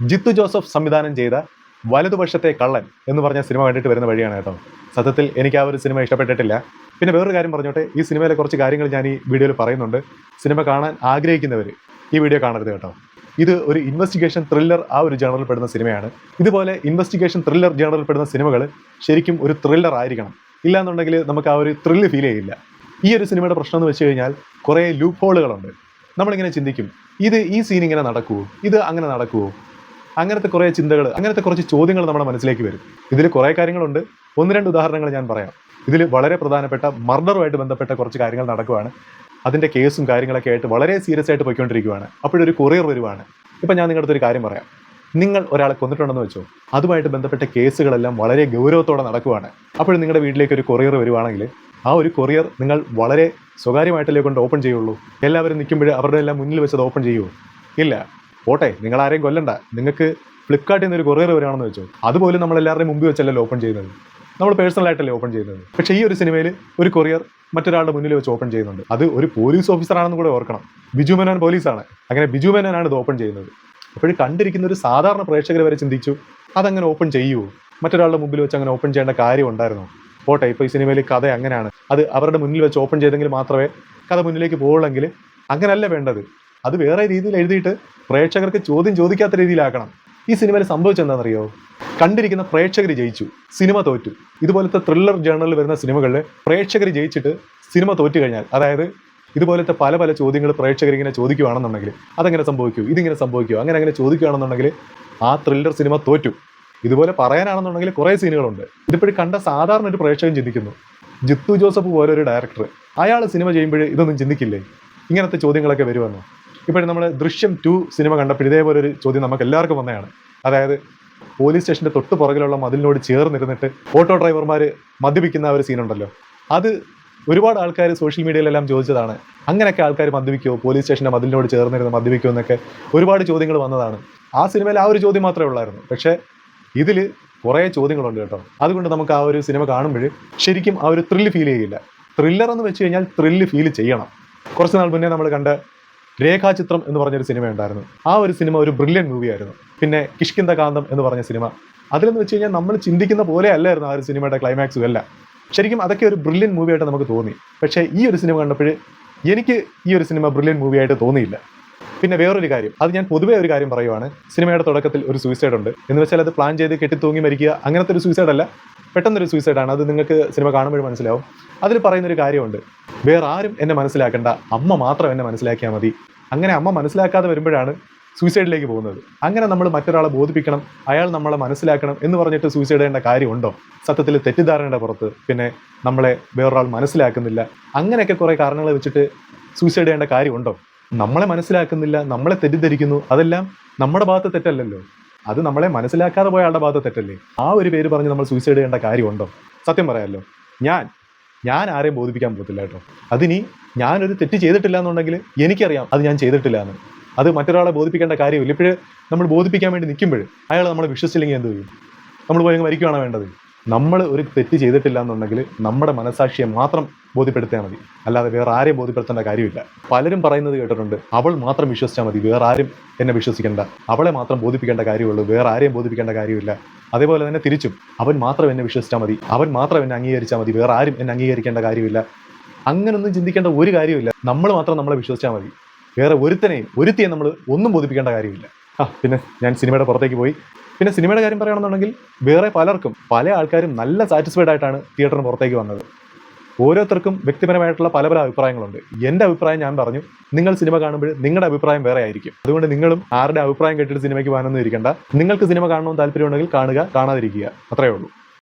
Jithu Joseph സംവിധാനം ചെയ്ത വലതുപക്ഷത്തെ കള്ളൻ എന്ന് പറഞ്ഞ സിനിമ കണ്ടിട്ട് വരുന്ന വഴിയാണ് കേട്ടോ. സത്യത്തിൽ എനിക്ക് ആ ഒരു സിനിമ ഇഷ്ടപ്പെട്ടിട്ടില്ല. പിന്നെ വേറൊരു കാര്യം പറഞ്ഞോട്ടെ ഈ സിനിമയിലെ കുറച്ച് കാര്യങ്ങൾ ഞാൻ ഈ വീഡിയോയിൽ പറയുന്നുണ്ട്. സിനിമ കാണാൻ ആഗ്രഹിക്കുന്നവർ ഈ വീഡിയോ കാണരുത് കേട്ടോ. ഇത് ഒരു ഇൻവെസ്റ്റിഗേഷൻ ത്രില്ലർ ആ ഒരു ജേണറിൽ പെടുന്ന സിനിമയാണ്. ഇതുപോലെ ഇൻവെസ്റ്റിഗേഷൻ ത്രില്ലർ ജേണറിൽ പെടുന്ന സിനിമകൾ ശരിക്കും ഒരു ത്രില്ലർ ആയിരിക്കണം. ഇല്ലാന്നുണ്ടെങ്കിൽ നമുക്ക് ആ ഒരു ത്രില്ല് ഫീൽ ചെയ്യില്ല. ഈ ഒരു സിനിമയുടെ പ്രശ്നം എന്ന് വെച്ച് കഴിഞ്ഞാൽ കുറേ ലൂപ്പ് ഹോളുകളുണ്ട് നമ്മളിങ്ങനെ ചിന്തിക്കും ഇത് ഈ സീൻ ഇങ്ങനെ നടക്കുമോ ഇത് അങ്ങനെ നടക്കുമോ അങ്ങനത്തെ കുറേ ചിന്തകൾ അങ്ങനത്തെ കുറച്ച് ചോദ്യങ്ങൾ നമ്മുടെ മനസ്സിലേക്ക് വരും. ഇതിൽ കുറേ കാര്യങ്ങളുണ്ട്. ഒന്ന് രണ്ട് ഉദാഹരണങ്ങൾ ഞാൻ പറയാം. ഇതിൽ വളരെ പ്രധാനപ്പെട്ട മർഡറുമായിട്ട് ബന്ധപ്പെട്ട കുറച്ച് കാര്യങ്ങൾ നടക്കുവാണ്. അതിന്റെ കേസും കാര്യങ്ങളൊക്കെ ആയിട്ട് വളരെ സീരിയസ് ആയിട്ട് പോയിക്കൊണ്ടിരിക്കുകയാണ് അപ്പോഴൊരു കൊറിയർ വരുവാണ്. ഇപ്പം ഞാൻ നിങ്ങളുടെ ഒരു കാര്യം പറയാം. നിങ്ങൾ ഒരാളെ കൊന്നിട്ടുണ്ടെന്ന് വെച്ചോ അതുമായിട്ട് ബന്ധപ്പെട്ട കേസുകളെല്ലാം വളരെ ഗൗരവത്തോടെ നടക്കുവാണ്. അപ്പോൾ നിങ്ങളുടെ വീട്ടിലേക്ക് ഒരു കൊറിയർ വരുവാണെങ്കിൽ ആ ഒരു കൊറിയർ നിങ്ങൾ വളരെ സ്വകാര്യമായിട്ടല്ലേ കൊണ്ട് ഓപ്പൺ ചെയ്യുള്ളൂ? എല്ലാവരും നിൽക്കുമ്പോൾ അവരുടെ എല്ലാം മുന്നിൽ വെച്ചത് ഓപ്പൺ ചെയ്യുമോ ഇല്ല. പോട്ടെ നിങ്ങൾ ആരെയും കൊല്ലണ്ട. നിങ്ങൾക്ക് ഫ്ലിപ്കാർട്ടിൽ നിന്ന് ഒരു കൊറിയർ വരാണെന്ന് വെച്ചോ. അതുപോലും നമ്മൾ എല്ലാവരുടെയും മുമ്പിൽ വെച്ചല്ലോ ഓപ്പൺ ചെയ്യുന്നത്. നമ്മൾ പേഴ്സണൽ ആയിട്ടല്ലേ ഓപ്പൺ ചെയ്യുന്നത്. പക്ഷേ ഈ ഒരു സിനിമയിൽ ഒരു കൊറിയർ മറ്റൊരാളുടെ മുന്നിൽ വെച്ച് ഓപ്പൺ ചെയ്യുന്നുണ്ട്. അത് ഒരു പോലീസ് ഓഫീസറാണെന്ന് കൂടെ ഓർക്കണം. ബിജു മേനോൻ പോലീസാണ് അങ്ങനെ ബിജു മേനോനാണ് ഇത് ഓപ്പൺ ചെയ്യുന്നത്. അപ്പോഴും കണ്ടിരിക്കുന്ന ഒരു സാധാരണ പ്രേക്ഷകർ വരെ ചിന്തിച്ചു അതങ്ങനെ ഓപ്പൺ ചെയ്യുമോ മറ്റൊരാളുടെ മുമ്പിൽ വെച്ച് അങ്ങനെ ഓപ്പൺ ചെയ്യേണ്ട കാര്യം ഉണ്ടായിരുന്നോ? പോട്ടെ ഇപ്പോൾ ഈ സിനിമയിൽ കഥ അങ്ങനെയാണ്. അത് അവരുടെ മുന്നിൽ വെച്ച് ഓപ്പൺ ചെയ്തെങ്കിൽ മാത്രമേ കഥ മുന്നിലേക്ക് പോകുള്ളെങ്കിൽ അങ്ങനല്ല വേണ്ടത്. അത് വേറെ രീതിയിൽ എഴുതിയിട്ട് പ്രേക്ഷകർക്ക് ചോദ്യം ചോദിക്കാത്ത രീതിയിലാക്കണം. ഈ സിനിമയിൽ സംഭവിച്ചെന്താണെന്നറിയോ കണ്ടിരിക്കുന്ന പ്രേക്ഷകർ ജയിച്ചു സിനിമ തോറ്റു. ഇതുപോലത്തെ ത്രില്ലർ ജേണലിൽ വരുന്ന സിനിമകളിൽ പ്രേക്ഷകർ ജയിച്ചിട്ട് സിനിമ തോറ്റു കഴിഞ്ഞാൽ അതായത് ഇതുപോലത്തെ പല പല ചോദ്യങ്ങൾ പ്രേക്ഷകർ ഇങ്ങനെ ചോദിക്കുകയാണെന്നുണ്ടെങ്കിൽ അതെങ്ങനെ സംഭവിക്കൂ? ഇതിങ്ങനെ സംഭവിക്കൂ? അങ്ങനെ അങ്ങനെ ചോദിക്കുകയാണെന്നുണ്ടെങ്കിൽ ആ ത്രില്ലർ സിനിമ തോറ്റു. ഇതുപോലെ പറയാനാണെന്നുണ്ടെങ്കിൽ കുറേ സീനുകളുണ്ട്. ഇതിപ്പോഴും കണ്ട സാധാരണ ഒരു പ്രേക്ഷകൻ ചിന്തിക്കുന്നു. ജിത്തു ജോസഫ് പോലൊരു ഡയറക്ടർ അയാൾ സിനിമ ചെയ്യുമ്പോൾ ഇതൊന്നും ചിന്തിക്കില്ലേ? ഇങ്ങനത്തെ ചോദ്യങ്ങളൊക്കെ വരുമെന്നോ ഇപ്പോഴും നമ്മൾ ദൃശ്യം ടു സിനിമ കണ്ടപ്പോൾ ഇതേപോലെ ഒരു ചോദ്യം നമുക്ക് എല്ലാവർക്കും വന്നതാണ്. അതായത് പോലീസ് സ്റ്റേഷന്റെ തൊട്ട് പുറകിലുള്ള മതിലിനോട് ചേർന്നിരുന്നിട്ട് ഓട്ടോ ഡ്രൈവർമാർ മദ്യപിക്കുന്ന ഒരു സീനുണ്ടല്ലോ. അത് ഒരുപാട് ആൾക്കാർ സോഷ്യൽ മീഡിയയിലെല്ലാം ചോദിച്ചതാണ്. അങ്ങനെയൊക്കെ ആൾക്കാർ മദ്യപിക്കുമോ പോലീസ് സ്റ്റേഷന്റെ മതിലിനോട് ചേർന്നിരുന്ന് മദ്യപിക്കുമോ എന്നൊക്കെ ഒരുപാട് ചോദ്യങ്ങൾ വന്നതാണ്. ആ സിനിമയിൽ ആ ഒരു ചോദ്യം മാത്രമേ ഉള്ളായിരുന്നു. പക്ഷേ ഇതിൽ കുറേ ചോദ്യങ്ങളുണ്ട് കേട്ടോ. അതുകൊണ്ട് നമുക്ക് ആ ഒരു സിനിമ കാണുമ്പോൾ ശരിക്കും ആ ഒരു ത്രില്ല് ഫീൽ ചെയ്യില്ല. ത്രില്ലർ എന്ന് വെച്ച് കഴിഞ്ഞാൽ ത്രില്ല് ഫീൽ ചെയ്യണം. കുറച്ച് നാൾ മുന്നേ നമ്മൾ കണ്ട രേഖാചിത്രം എന്ന് പറഞ്ഞൊരു സിനിമ ഉണ്ടായിരുന്നു. ആ ഒരു സിനിമ ഒരു ബ്രില്യൻ മൂവിയായിരുന്നു പിന്നെ കിഷ്കിന്ത കാന്തം എന്ന് പറഞ്ഞ സിനിമ. അതിലെന്ന് വെച്ച് കഴിഞ്ഞാൽ നമ്മൾ ചിന്തിക്കുന്ന പോലെ അല്ലായിരുന്നു ആ ഒരു സിനിമയുടെ ക്ലൈമാക്സും അല്ല ശരിക്കും അതൊക്കെ ഒരു ബ്രില്യൻ മൂവിയായിട്ട് നമുക്ക് തോന്നി. പക്ഷേ ഈ ഒരു സിനിമ കണ്ടപ്പോൾ എനിക്ക് ഈ ഒരു സിനിമ ബ്രില്യൻ മൂവിയായിട്ട് തോന്നിയില്ല. പിന്നെ വേറൊരു കാര്യം. അത് ഞാൻ പൊതുവേ ഒരു കാര്യം പറയുവാണ്. സിനിമയുടെ തുടക്കത്തിൽ ഒരു സൂയിസൈഡ് ഉണ്ട്. എന്ന് വെച്ചാൽ അത് പ്ലാൻ ചെയ്ത് കെട്ടിത്തൂങ്ങി മരിക്കുക അങ്ങനത്തെ ഒരു സൂയിസൈഡ് അല്ല. പെട്ടെന്നൊരു സൂയിസൈഡാണ് അത് നിങ്ങൾക്ക് സിനിമ കാണുമ്പോൾ മനസ്സിലാവും. അതിൽ പറയുന്നൊരു കാര്യമുണ്ട്. വേറെ ആരും എന്നെ മനസ്സിലാക്കണ്ട. അമ്മ മാത്രം എന്നെ മനസ്സിലാക്കിയാൽ മതി. അങ്ങനെ അമ്മ മനസ്സിലാക്കാതെ വരുമ്പോഴാണ് സൂയിസൈഡിലേക്ക് പോകുന്നത്. അങ്ങനെ നമ്മൾ മറ്റൊരാളെ ബോധിപ്പിക്കണം അയാൾ നമ്മളെ മനസ്സിലാക്കണം എന്ന് പറഞ്ഞിട്ട് സൂയിസൈഡ് ചെയ്യേണ്ട കാര്യമുണ്ടോ? സത്യത്തിൽ തെറ്റിദ്ധാരണയുടെ പുറത്ത്. പിന്നെ നമ്മളെ വേറൊരാൾ മനസ്സിലാക്കുന്നില്ല. അങ്ങനെയൊക്കെ കുറേ കാരണങ്ങൾ വെച്ചിട്ട് സൂയിസൈഡ് ചെയ്യേണ്ട കാര്യമുണ്ടോ? നമ്മളെ മനസ്സിലാക്കുന്നില്ല നമ്മളെ തെറ്റിദ്ധരിക്കുന്നു അതെല്ലാം നമ്മുടെ ഭാഗത്ത് തെറ്റല്ലല്ലോ. അത് നമ്മളെ മനസ്സിലാക്കാതെ പോയ ആളുടെ ഭാഗത്ത് തെറ്റല്ലേ? ആ ഒരു പേര് പറഞ്ഞ് നമ്മൾ സൂയിസൈഡ് ചെയ്യേണ്ട കാര്യമുണ്ടോ? സത്യം പറയാമല്ലോ ഞാൻ ഞാൻ ആരെയും ബോധിപ്പിക്കാൻ പോകത്തില്ല കേട്ടോ. അതിനി ഞാനൊരു തെറ്റ് ചെയ്തിട്ടില്ല എന്നുണ്ടെങ്കിൽ എനിക്കറിയാം അത് ഞാൻ ചെയ്തിട്ടില്ല എന്ന്. അത് മറ്റൊരാളെ ബോധിപ്പിക്കേണ്ട കാര്യമില്ല. ഇപ്പോഴേ നമ്മൾ ബോധിപ്പിക്കാൻ വേണ്ടി നിൽക്കുമ്പോൾ അയാൾ നമ്മളെ വിശ്വസിച്ചില്ലെങ്കിൽ എന്ത് ചെയ്യും? നമ്മൾ പോയി മരിക്കുകയാണ് വേണ്ടത്? നമ്മൾ ഒരു തെറ്റ് ചെയ്തിട്ടില്ല എന്നുണ്ടെങ്കിൽ നമ്മുടെ മനസാക്ഷിയെ മാത്രം ബോധ്യപ്പെടുത്തിയാൽ മതി. അല്ലാതെ വേറെ ആരെയും ബോധ്യപ്പെടുത്തേണ്ട കാര്യമില്ല. പലരും പറയുന്നത് കേട്ടിട്ടുണ്ട് അവൾ മാത്രം വിശ്വസിച്ചാൽ മതി വേറെ ആരും എന്നെ വിശ്വസിക്കേണ്ട. അവളെ മാത്രം ബോധിപ്പിക്കേണ്ട കാര്യമുള്ളൂ വേറെ ആരെയും ബോധിപ്പിക്കേണ്ട കാര്യമില്ല. അതേപോലെ തന്നെ തിരിച്ചും. അവൻ മാത്രം എന്നെ വിശ്വസിച്ചാൽ മതി. അവൻ മാത്രം എന്നെ അംഗീകരിച്ചാൽ മതി. വേറെ ആരും എന്നെ അംഗീകരിക്കേണ്ട കാര്യമില്ല. അങ്ങനൊന്നും ചിന്തിക്കേണ്ട ഒരു കാര്യമില്ല നമ്മൾ മാത്രം നമ്മളെ വിശ്വസിച്ചാൽ മതി. വേറെ ഒരുത്തനെയും ഒരുത്തിയെ നമ്മൾ ഒന്നും ബോധിപ്പിക്കേണ്ട കാര്യമില്ല. ആ പിന്നെ ഞാൻ സിനിമയുടെ പുറത്തേക്ക് പോയി. പിന്നെ സിനിമയുടെ കാര്യം പറയുകയാണെന്നുണ്ടെങ്കിൽ വേറെ പലർക്കും പല ആൾക്കാരും നല്ല സാറ്റിസ്ഫൈഡ് ആയിട്ടാണ് തിയേറ്ററിന് പുറത്തേക്ക് വന്നത്. ഓരോരുത്തർക്കും വ്യക്തിപരമായിട്ടുള്ള പല പല അഭിപ്രായങ്ങളുണ്ട്. എന്റെ അഭിപ്രായം ഞാൻ പറഞ്ഞു നിങ്ങൾ സിനിമ കാണുമ്പോൾ നിങ്ങളുടെ അഭിപ്രായം വേറെ ആയിരിക്കും. അതുകൊണ്ട് നിങ്ങളും ആരുടെ അഭിപ്രായം കേട്ടിട്ട് സിനിമയ്ക്ക് പോകാനൊന്നും ഇരിക്കണ്ട. നിങ്ങൾക്ക് സിനിമ കാണണമെന്ന് താല്പര്യമുണ്ടെങ്കിൽ കാണുക കാണാതിരിക്കുക. അത്രയേ ഉള്ളൂ.